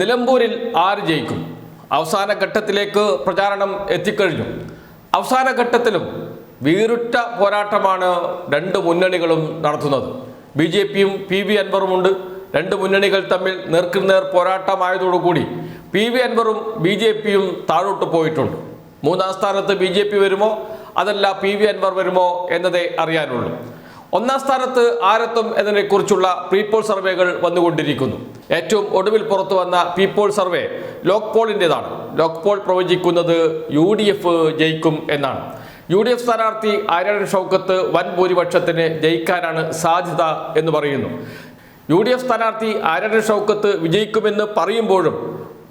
നിലമ്പൂരിൽ ആര് ജയിക്കും? അവസാന ഘട്ടത്തിലേക്ക് പ്രചാരണം എത്തിക്കഴിഞ്ഞു. അവസാന ഘട്ടത്തിലും വീറുറ്റ പോരാട്ടമാണ് രണ്ട് മുന്നണികളും നടത്തുന്നത്. ബി ജെ പിയും പി വി അൻവറുമുണ്ട്. രണ്ട് മുന്നണികൾ തമ്മിൽ നേർക്കുനേർ പോരാട്ടമായതോടുകൂടി പി വി അൻവറും ബി ജെ പിയും താഴോട്ട് പോയിട്ടുണ്ട്. മൂന്നാം സ്ഥാനത്ത് ബി ജെ പി വരുമോ? അതല്ല പി വി അൻവർ വരുമോ എന്നതേ അറിയാനുള്ളൂ. ഒന്നാം സ്ഥാനത്ത് ആരെത്തും എന്നതിനെക്കുറിച്ചുള്ള പ്രീപോൾ സർവേകൾ വന്നുകൊണ്ടിരിക്കുന്നു. ഏറ്റവും ഒടുവിൽ പുറത്തു വന്ന പീപ്പോൾ സർവേ ലോക് പോളിന്റെതാണ് ലോക് പോൾ പ്രവചിക്കുന്നത് യു ഡി എഫ് ജയിക്കും എന്നാണ്. യു ഡി എഫ് സ്ഥാനാർത്ഥി ആര്യാടൻ ഷൗക്കത്ത് വൻ ഭൂരിപക്ഷത്തിന് ജയിക്കാനാണ് സാധ്യത എന്ന് പറയുന്നു. യു ഡി എഫ് സ്ഥാനാർത്ഥി ആര്യാടൻ ഷൗക്കത്ത് വിജയിക്കുമെന്ന് പറയുമ്പോഴും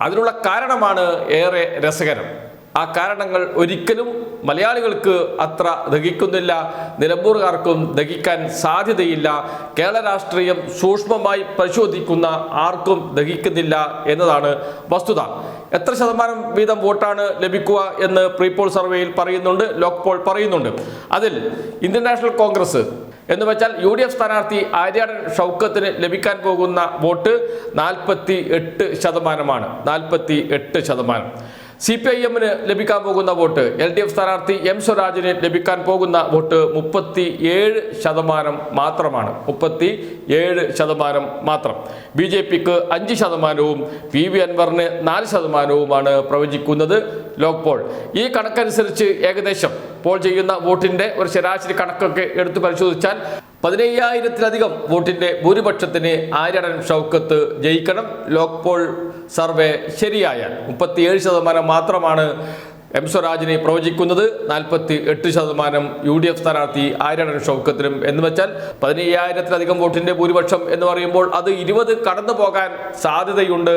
അതിനുള്ള കാരണമാണ് ഏറെ രസകരം. ആ കാരണങ്ങൾ ഒരിക്കലും മലയാളികൾക്ക് അത്ര ദഹിക്കുന്നില്ല. നിലമ്പൂർകാർക്കും ദഹിക്കാൻ സാധ്യതയില്ല. കേരള രാഷ്ട്രീയം സൂക്ഷ്മമായി പരിശോധിക്കുന്ന ആർക്കും ദഹിക്കുന്നില്ല എന്നതാണ് വസ്തുത. എത്ര ശതമാനം വീതം വോട്ടാണ് ലഭിക്കുക എന്ന് പ്രീപോൾ സർവേയിൽ പറയുന്നുണ്ട് ലോക് പോൾ പറയുന്നുണ്ട്. അതിൽ ഇന്ത്യൻ നാഷണൽ കോൺഗ്രസ് എന്ന് വെച്ചാൽ യു ഡി എഫ് സ്ഥാനാർത്ഥി ആര്യാടൻ ഷൗക്കത്തിന് ലഭിക്കാൻ പോകുന്ന വോട്ട് നാൽപ്പത്തി എട്ട് ശതമാനമാണ്. നാൽപ്പത്തി എട്ട് ശതമാനം. സി പി ഐ എമ്മിന് ലഭിക്കാൻ പോകുന്ന വോട്ട് എൽ ഡി എഫ് സ്ഥാനാർത്ഥി എം സ്വരാജിന് ലഭിക്കാൻ പോകുന്ന വോട്ട് മുപ്പത്തി ഏഴ് ശതമാനം മാത്രമാണ്. മുപ്പത്തി ഏഴ് ശതമാനം മാത്രം. ബി ജെ പിക്ക് അഞ്ച് ശതമാനവും പി വി അൻവറിന് നാല് ശതമാനവുമാണ് പ്രവചിക്കുന്നത് ലോക്പോൾ. ഈ കണക്കനുസരിച്ച് ഏകദേശം പോൾ ചെയ്യുന്ന വോട്ടിന്റെ ഒരു ശരാശരി കണക്കൊക്കെ എടുത്തു പരിശോധിച്ചാൽ പതിനയ്യായിരത്തിലധികം വോട്ടിന്റെ ഭൂരിപക്ഷത്തിന് ആര്യടൻ ഷൗക്കത്ത് ജയിക്കണം. ലോക്പോൾ സർവേ ശരിയായാൽ മുപ്പത്തിയേഴ് ശതമാനം മാത്രമാണ് എം സ്വരാജിനെ പ്രവചിക്കുന്നത് നാൽപ്പത്തി എട്ട് ശതമാനം യു ഡി എഫ് സ്ഥാനാർത്ഥി ആര്യടൻ ഷൗക്കത്തിനും എന്ന് വെച്ചാൽ പതിനയ്യായിരത്തിലധികം വോട്ടിന്റെ ഭൂരിപക്ഷം എന്ന് പറയുമ്പോൾ അത് ഇരുപത് കടന്നു പോകാൻ സാധ്യതയുണ്ട്.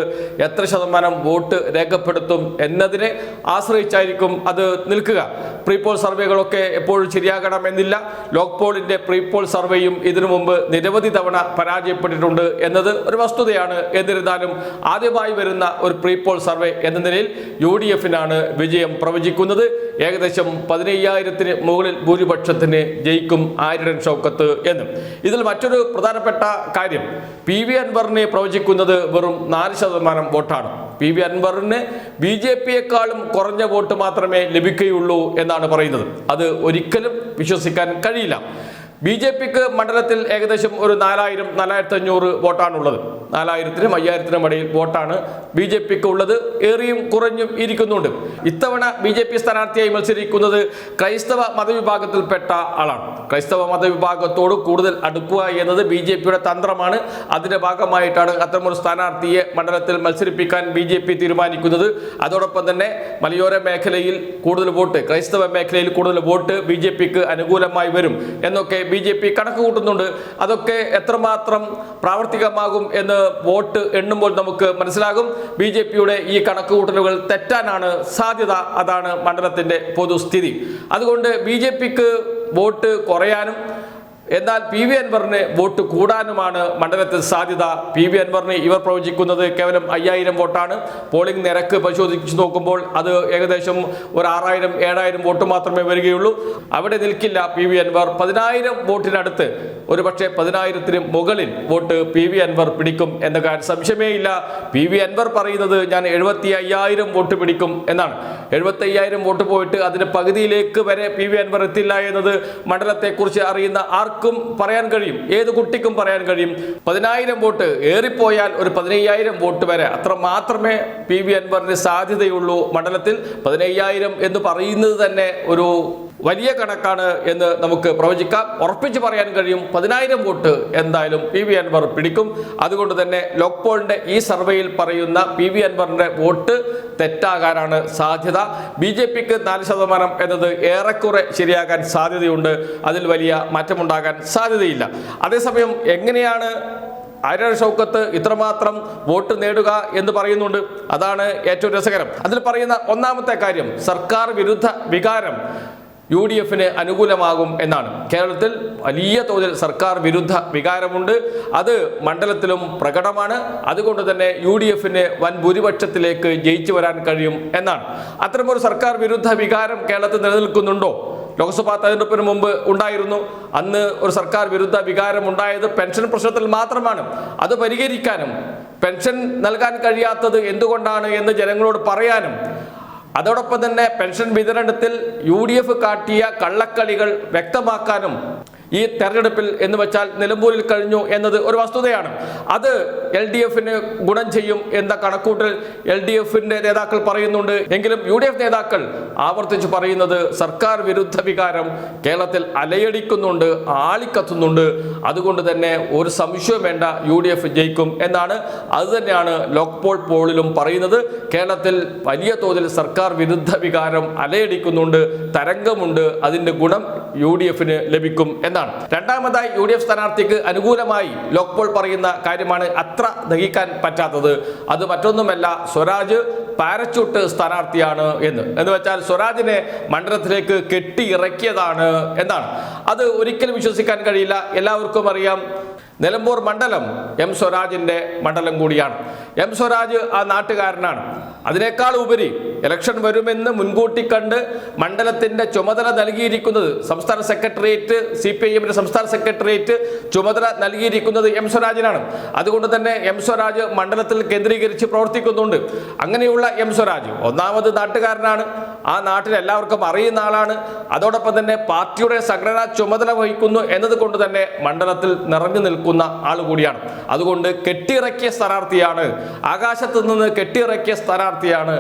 എത്ര ശതമാനം വോട്ട് രേഖപ്പെടുത്തും എന്നതിനെ ആശ്രയിച്ചായിരിക്കും അത് നിൽക്കുക. പ്രീപോൾ സർവേകളൊക്കെ എപ്പോഴും ശരിയാകണം എന്നില്ല. ലോക് പോളിന്റെ പ്രീപോൾ സർവേയും ഇതിനു മുമ്പ് നിരവധി തവണ പരാജയപ്പെട്ടിട്ടുണ്ട് എന്നത് ഒരു വസ്തുതയാണ്. എന്നിരുന്നാലും ആദ്യമായി വരുന്ന ഒരു പ്രീപോൾ സർവേ എന്ന നിലയിൽ യു ഡി എഫിനാണ് വിജയം പ്രവചിക്കുന്നത് ഏകദേശം പതിനയ്യായിരത്തിന് മുകളിൽ ഭൂരിപക്ഷത്തിന് ജയിക്കും ആര്യടൻ ഷൗക്കത്ത് എന്ന്. ഇതിൽ മറ്റൊരു പ്രധാനപ്പെട്ട കാര്യം പി വി അൻവറിനെ പ്രവചിക്കുന്നത് വെറും നാല് ശതമാനം വോട്ടാണ്. പി വി അൻവറിന് ബി ജെ പിയെക്കാളും കുറഞ്ഞ വോട്ട് മാത്രമേ ലഭിക്കുകയുള്ളൂ എന്നാണ് പറയുന്നത്. അത് ഒരിക്കലും വിശ്വസിക്കാൻ കഴിയില്ല. ബി ജെ പിക്ക് മണ്ഡലത്തിൽ ഏകദേശം ഒരു നാലായിരം നാലായിരത്തി അഞ്ഞൂറ് വോട്ടാണുള്ളത്. നാലായിരത്തിനും അയ്യായിരത്തിനും ഇടയിൽ വോട്ടാണ് ബി ജെ പിക്ക് ഉള്ളത്. ഏറിയും കുറഞ്ഞും ഇരിക്കുന്നുണ്ട്. ഇത്തവണ ബി ജെ പി സ്ഥാനാർത്ഥിയായി മത്സരിക്കുന്നത് ക്രൈസ്തവ മതവിഭാഗത്തിൽപ്പെട്ട ആളാണ്. ക്രൈസ്തവ മതവിഭാഗത്തോട് കൂടുതൽ അടുക്കുക എന്നത് ബി ജെ പിയുടെ തന്ത്രമാണ്. അതിന്റെ ഭാഗമായിട്ടാണ് അത്തരമൊരു സ്ഥാനാർത്ഥിയെ മണ്ഡലത്തിൽ മത്സരിപ്പിക്കാൻ ബി ജെ പി തീരുമാനിക്കുന്നത്. അതോടൊപ്പം തന്നെ മലയോര മേഖലയിൽ കൂടുതൽ വോട്ട് ക്രൈസ്തവ മേഖലയിൽ കൂടുതൽ വോട്ട് ബി ജെ പിക്ക് അനുകൂലമായി വരും എന്നൊക്കെ ബി ജെ പി കണക്ക് കൂട്ടുന്നുണ്ട് അതൊക്കെ എത്രമാത്രം പ്രാവർത്തികമാകും എന്ന് വോട്ട് എണ്ണുമ്പോൾ നമുക്ക് മനസ്സിലാകും. ബി ജെ പിയുടെ ഈ കണക്ക് കൂട്ടലുകൾ തെറ്റാനാണ് സാധ്യത. അതാണ് മണ്ഡലത്തിന്റെ പൊതുസ്ഥിതി. അതുകൊണ്ട് ബി ജെ പിക്ക് വോട്ട് കുറയാനും എന്നാൽ പി വി അൻവറിന് വോട്ട് കൂടാനുമാണ് മണ്ഡലത്തിൽ സാധ്യത. പി വി അൻവറിന് ഇവർ പ്രവചിക്കുന്നത് കേവലം അയ്യായിരം വോട്ടാണ്. പോളിംഗ് നിരക്ക് പരിശോധിച്ച് നോക്കുമ്പോൾ അത് ഏകദേശം ഒരു ആറായിരം ഏഴായിരം വോട്ട് മാത്രമേ വരികയുള്ളൂ. അവിടെ നിൽക്കില്ല പി വി അൻവർ. പതിനായിരം വോട്ടിനടുത്ത് ഒരു പക്ഷേ പതിനായിരത്തിന് മുകളിൽ വോട്ട് പി വി അൻവർ പിടിക്കും എന്ന കാര്യം സംശയമേ ഇല്ല. പി വി അൻവർ പറയുന്നത് ഞാൻ എഴുപത്തി അയ്യായിരം വോട്ട് പിടിക്കും എന്നാണ്. എഴുപത്തി അയ്യായിരം വോട്ട് പോയിട്ട് അതിന് പകുതിയിലേക്ക് വരെ പി വി അൻവർ എത്തില്ല എന്നത് മണ്ഡലത്തെക്കുറിച്ച് അറിയുന്ന ആർക്കും പറയാൻ കഴിയും. ഏത് കുട്ടിക്കും പറയാൻ കഴിയും. പതിനായിരം വോട്ട് ഏറിപ്പോയാൽ ഒരു പതിനയ്യായിരം വോട്ട് വരെ. അത്ര മാത്രമേ പി വി അൻവറിന് സാധ്യതയുള്ളൂ മണ്ഡലത്തിൽ. പതിനയ്യായിരം എന്ന് പറയുന്നത് തന്നെ ഒരു വലിയ കണക്കാണ് എന്ന് നമുക്ക് പ്രവചിക്കാം. ഉറപ്പിച്ച് പറയാൻ കഴിയും പതിനായിരം വോട്ട് എന്തായാലും പി വി അൻവർ പിടിക്കും. അതുകൊണ്ട് തന്നെ ലോക്പോളിന്റെ ഈ സർവേയിൽ പറയുന്ന പി വി അൻവറിന്റെ വോട്ട് തെറ്റാകാനാണ് സാധ്യത. ബി ജെ പിക്ക് നാല് ശതമാനം എന്നത് ഏറെക്കുറെ ശരിയാകാൻ സാധ്യതയുണ്ട്. അതിൽ വലിയ മാറ്റമുണ്ടാകാൻ സാധ്യതയില്ല. അതേസമയം എങ്ങനെയാണ് ആര്യ ഷൗക്കത്ത് ഇത്രമാത്രം വോട്ട് നേടുക എന്ന് പറയുന്നുണ്ട്? അതാണ് ഏറ്റവും രസകരം. അതിൽ പറയുന്ന ഒന്നാമത്തെ കാര്യം സർക്കാർ വിരുദ്ധ വികാരം. യു ഡി എഫിന് അനുകൂലമാകും എന്നാണ്. കേരളത്തിൽ വലിയ തോതിൽ സർക്കാർ വിരുദ്ധ വികാരമുണ്ട്. അത് മണ്ഡലത്തിലും പ്രകടമാണ്. അതുകൊണ്ട് തന്നെ യു ഡി എഫിന് വൻ ഭൂരിപക്ഷത്തിലേക്ക് ജയിച്ചു വരാൻ കഴിയും എന്നാണ്. അത്തരമൊരു സർക്കാർ വിരുദ്ധ വികാരം കേരളത്തിൽ നിലനിൽക്കുന്നുണ്ടോ? ലോക്സഭാ തെരഞ്ഞെടുപ്പിന് മുമ്പ് ഉണ്ടായിരുന്നു. അന്ന് ഒരു സർക്കാർ വിരുദ്ധ വികാരം ഉണ്ടായത് പെൻഷൻ പ്രശ്നത്തിൽ മാത്രമാണ്. അത് പരിഹരിക്കാനും പെൻഷൻ നൽകാൻ കഴിയാത്തത് എന്തുകൊണ്ടാണ് എന്ന് ജനങ്ങളോട് പറയാനും അതോടൊപ്പം തന്നെ പെൻഷൻ വിതരണത്തിൽ യു കാട്ടിയ കള്ളക്കളികൾ വ്യക്തമാക്കാനും ഈ തെരഞ്ഞെടുപ്പിൽ എന്ന് വെച്ചാൽ നിലമ്പൂരിൽ കഴിഞ്ഞു എന്നത് ഒരു വസ്തുതയാണ്. അത് എൽ ഡി എഫിന് ഗുണം ചെയ്യും എന്ന കണക്കൂട്ടൽ എൽ ഡി എഫിന്റെ നേതാക്കൾ പറയുന്നുണ്ട്. എങ്കിലും യു ഡി എഫ് നേതാക്കൾ ആവർത്തിച്ച് പറയുന്നത് സർക്കാർ വിരുദ്ധ വികാരം കേരളത്തിൽ അലയടിക്കുന്നുണ്ട് ആളിക്കത്തുന്നുണ്ട്. അതുകൊണ്ട് തന്നെ ഒരു സംശയവും വേണ്ട യു ഡി എഫ് ജയിക്കും എന്നാണ് അതുതന്നെയാണ് ലോക്പോൾ പോളിലും പറയുന്നത്. കേരളത്തിൽ വലിയ തോതിൽ സർക്കാർ വിരുദ്ധ വികാരം അലയടിക്കുന്നുണ്ട് തരംഗമുണ്ട്. അതിന്റെ ഗുണം യു ഡി എഫിന് ലഭിക്കും രണ്ടാമതായി യു ഡി എഫ് സ്ഥാനാർത്ഥിക്ക് അനുകൂലമായി ലോക്പോൾ പറയുന്ന കാര്യമാണ് അത്ര ദഹിക്കാൻ പറ്റാത്തത്. അത് മറ്റൊന്നുമല്ല സ്വരാജ് പാരച്യൂട്ട് സ്ഥാനാർത്ഥിയാണ് എന്ന്. എന്ന് വെച്ചാൽ സ്വരാജിനെ മണ്ഡലത്തിലേക്ക് കെട്ടി ഇറക്കിയതാണ് എന്നാണ്. അത് ഒരിക്കലും വിശ്വസിക്കാൻ കഴിയില്ല. എല്ലാവർക്കും അറിയാം നിലമ്പൂർ മണ്ഡലം എം സ്വരാജിന്റെ മണ്ഡലം കൂടിയാണ്. എം സ്വരാജ് ആ നാട്ടുകാരനാണ്. അതിനേക്കാൾ ഉപരി ഇലക്ഷൻ വരുമെന്ന് മുൻകൂട്ടി കണ്ട് മണ്ഡലത്തിന്റെ ചുമതല നൽകിയിരിക്കുന്നത് സംസ്ഥാന സെക്രട്ടേറിയറ്റ് സി പി ഐ എമ്മിന്റെ സംസ്ഥാന സെക്രട്ടേറിയറ്റ് ചുമതല നൽകിയിരിക്കുന്നത് എം സ്വരാജിനാണ്. അതുകൊണ്ട് തന്നെ എം സ്വരാജ് മണ്ഡലത്തിൽ കേന്ദ്രീകരിച്ച് പ്രവർത്തിക്കുന്നുണ്ട്. അങ്ങനെയുള്ള എം സ്വരാജ് ഒന്നാമത് നാട്ടുകാരനാണ്. ആ നാട്ടിൽ എല്ലാവർക്കും അറിയുന്ന ആളാണ്. അതോടൊപ്പം തന്നെ പാർട്ടിയുടെ സംഘടനാ ചുമതല വഹിക്കുന്നു എന്നതുകൊണ്ട് തന്നെ മണ്ഡലത്തിൽ നിറഞ്ഞു നിൽക്കുന്ന ആൾ കൂടിയാണ്. അതുകൊണ്ട് കെട്ടിയിറക്കിയ സ്ഥാനാർത്ഥിയാണ് ആകാശത്ത് നിന്ന് കെട്ടിയിറക്കിയ സ്ഥാനാർത്ഥിയാണ്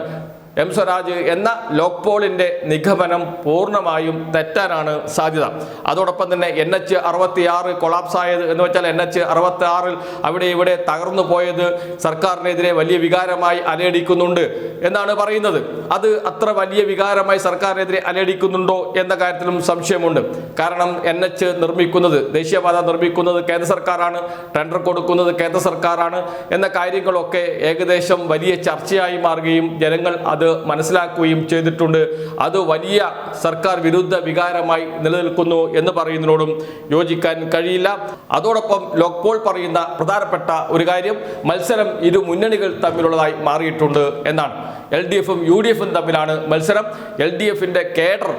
എം സ്വരാജ് എന്ന ലോക്പോളിന്റെ നിഗമനം പൂർണമായും തെറ്റാനാണ് സാധ്യത. അതോടൊപ്പം തന്നെ എൻ എച്ച് അറുപത്തിയാറ് കൊളാപ്സ് ആയത് എന്ന് വെച്ചാൽ എൻ എച്ച് അറുപത്തി ആറിൽ അവിടെ ഇവിടെ തകർന്നു പോയത് സർക്കാരിനെതിരെ വലിയ വികാരമായി അലയടിക്കുന്നുണ്ട് എന്നാണ് പറയുന്നത്. അത് അത്ര വലിയ വികാരമായി സർക്കാരിനെതിരെ അലയടിക്കുന്നുണ്ടോ എന്ന കാര്യത്തിലും സംശയമുണ്ട്. കാരണം എൻ എച്ച് നിർമ്മിക്കുന്നത് ദേശീയപാത നിർമ്മിക്കുന്നത് കേന്ദ്ര സർക്കാരാണ് ടെൻഡർ കൊടുക്കുന്നത് കേന്ദ്ര സർക്കാരാണ് എന്ന കാര്യങ്ങളൊക്കെ ഏകദേശം വലിയ ചർച്ചയായി മാറുകയും ജനങ്ങൾ അത് മനസ്സിലാക്കുകയും ചെയ്തിട്ടുണ്ട്. അത് വലിയ സർക്കാർ വിരുദ്ധ വികാരമായി നിലനിൽക്കുന്നു എന്ന് പറയുന്നതിനോടും യോജിക്കാൻ കഴിയില്ല. അതോടൊപ്പം ലോക്പോൾ പറയുന്ന പ്രധാനപ്പെട്ട ഒരു കാര്യം മത്സരം ഇരു മുന്നണികൾ തമ്മിലുള്ളതായി മാറിയിട്ടുണ്ട് എന്നാണ്. എൽ ഡി എഫും യു ഡി എഫും തമ്മിലാണ് മത്സരം. എൽ ഡി എഫിന്റെ കേഡർ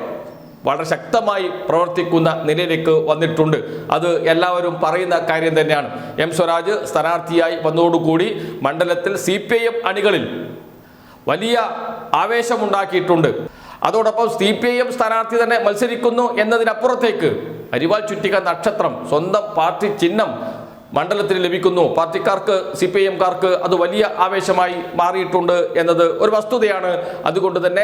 വളരെ ശക്തമായി പ്രവർത്തിക്കുന്ന നിലയിലേക്ക് വന്നിട്ടുണ്ട്. അത് എല്ലാവരും പറയുന്ന കാര്യം തന്നെയാണ്. എം സ്വരാജ് സ്ഥാനാർത്ഥിയായി വന്നതോടുകൂടി മണ്ഡലത്തിൽ സി പി ഐ എം അണികളിൽ വലിയ ആവേശമുണ്ടാക്കിയിട്ടുണ്ട്. അതോടൊപ്പം സി പി ഐ എം സ്ഥാനാർത്ഥി തന്നെ മത്സരിക്കുന്നു എന്നതിനപ്പുറത്തേക്ക് അരിവാൾ ചുറ്റിക നക്ഷത്രം സ്വന്തം പാർട്ടി ചിഹ്നം മണ്ഡലത്തിൽ ലഭിക്കുന്നു. പാർട്ടിക്കാർക്ക് സി പി എംകാർക്ക് അത് വലിയ ആവേശമായി മാറിയിട്ടുണ്ട് എന്നത് ഒരു വസ്തുതയാണ്. അതുകൊണ്ട് തന്നെ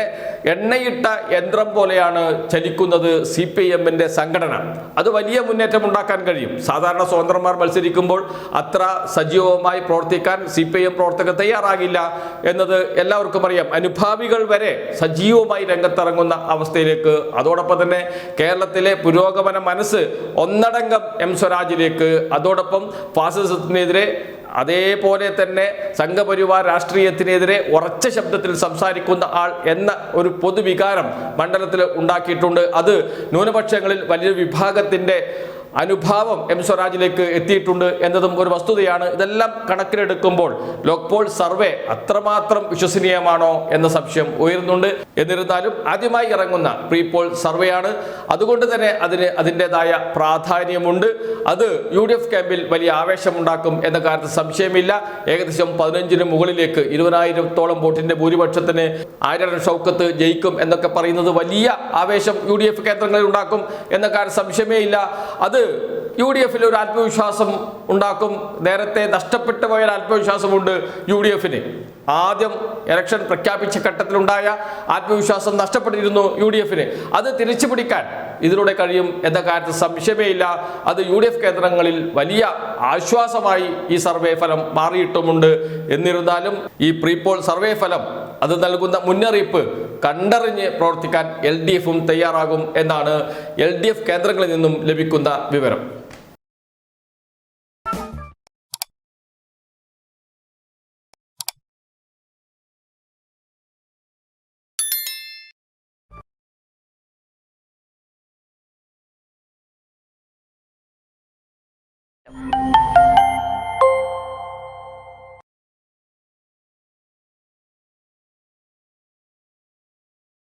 എണ്ണയിട്ട യന്ത്രം പോലെയാണ് ചലിക്കുന്നത് സി പി എമ്മിന്റെ സംഘടന. അത് വലിയ മുന്നേറ്റം ഉണ്ടാക്കാൻ കഴിയും. സാധാരണ സ്വതന്ത്രന്മാർ മത്സരിക്കുമ്പോൾ അത്ര സജീവമായി പ്രവർത്തിക്കാൻ സി പി എം പ്രവർത്തകർ തയ്യാറാകില്ല എന്നത് എല്ലാവർക്കും അറിയാം. അനുഭാവികൾ വരെ സജീവമായി രംഗത്തിറങ്ങുന്ന അവസ്ഥയിലേക്ക് അതോടൊപ്പം തന്നെ കേരളത്തിലെ പുരോഗമന മനസ്സ് ഒന്നടങ്കം എം സ്വരാജിലേക്ക് അതോടൊപ്പം ഫാസിസത്തിനെതിരെ അതേപോലെ തന്നെ സംഘപരിവാർ രാഷ്ട്രീയത്തിനെതിരെ ഉറച്ച ശബ്ദത്തിൽ സംസാരിക്കുന്ന ആൾ എന്ന ഒരു പൊതുവികാരം മണ്ഡലത്തിൽ ഉണ്ടാക്കിയിട്ടുണ്ട്. അത് ന്യൂനപക്ഷങ്ങളിൽ വലിയ വിഭാഗത്തിന്റെ അനുഭാവം എം സ്വരാജിലേക്ക് എത്തിയിട്ടുണ്ട് എന്നതും ഒരു വസ്തുതയാണ്. ഇതെല്ലാം കണക്കിലെടുക്കുമ്പോൾ ലോക്പോൾ സർവേ അത്രമാത്രം വിശ്വസനീയമാണോ എന്ന സംശയം ഉയരുന്നുണ്ട്. എന്നിരുന്നാലും ആദ്യമായി ഇറങ്ങുന്ന പ്രീപോൾ സർവേയാണ് അതുകൊണ്ട് തന്നെ അതിന് അതിന്റെതായ പ്രാധാന്യമുണ്ട്. അത് യു ഡി എഫ് ക്യാമ്പിൽ വലിയ ആവേശമുണ്ടാക്കും എന്ന കാര്യത്തിൽ സംശയമില്ല. ഏകദേശം പതിനഞ്ചിന് മുകളിലേക്ക് ഇരുപതിനായിരത്തോളം വോട്ടിന്റെ ഭൂരിപക്ഷത്തിന് ആയിരം ഷൗക്കത്ത് ജയിക്കും എന്നൊക്കെ പറയുന്നത് വലിയ ആവേശം യു ഡി എഫ് കേന്ദ്രങ്ങളിൽ ഉണ്ടാക്കും എന്ന കാര്യം സംശയമേ ഇല്ല. അത് യു ഡി എഫിൽ ഒരു ആത്മവിശ്വാസം ഉണ്ടാക്കും. നേരത്തെ നഷ്ടപ്പെട്ടു പോയ ഒരു ആത്മവിശ്വാസമുണ്ട് യു ഡി എഫിന്. ആദ്യം ഇലക്ഷൻ പ്രഖ്യാപിച്ച ഘട്ടത്തിലുണ്ടായ ആത്മവിശ്വാസം നഷ്ടപ്പെട്ടിരുന്നു യു ഡി എഫിന്. അത് തിരിച്ചു പിടിക്കാൻ ഇതിലൂടെ കഴിയും എന്ന കാര്യത്തിൽ സംശയമേ ഇല്ല. അത് യു ഡി എഫ് കേന്ദ്രങ്ങളിൽ വലിയ ആശ്വാസമായി ഈ സർവേ ഫലം മാറിയിട്ടുമുണ്ട്. എന്നിരുന്നാലും ഈ പ്രീപോൾ സർവേ ഫലം അത് നൽകുന്ന മുന്നറിയിപ്പ് കണ്ടറിഞ്ഞ് പ്രവർത്തിക്കാൻ എൽ ഡി എഫും തയ്യാറാകും എന്നാണ് എൽ ഡി എഫ് കേന്ദ്രങ്ങളിൽ നിന്നും ലഭിക്കുന്ന വിവരം.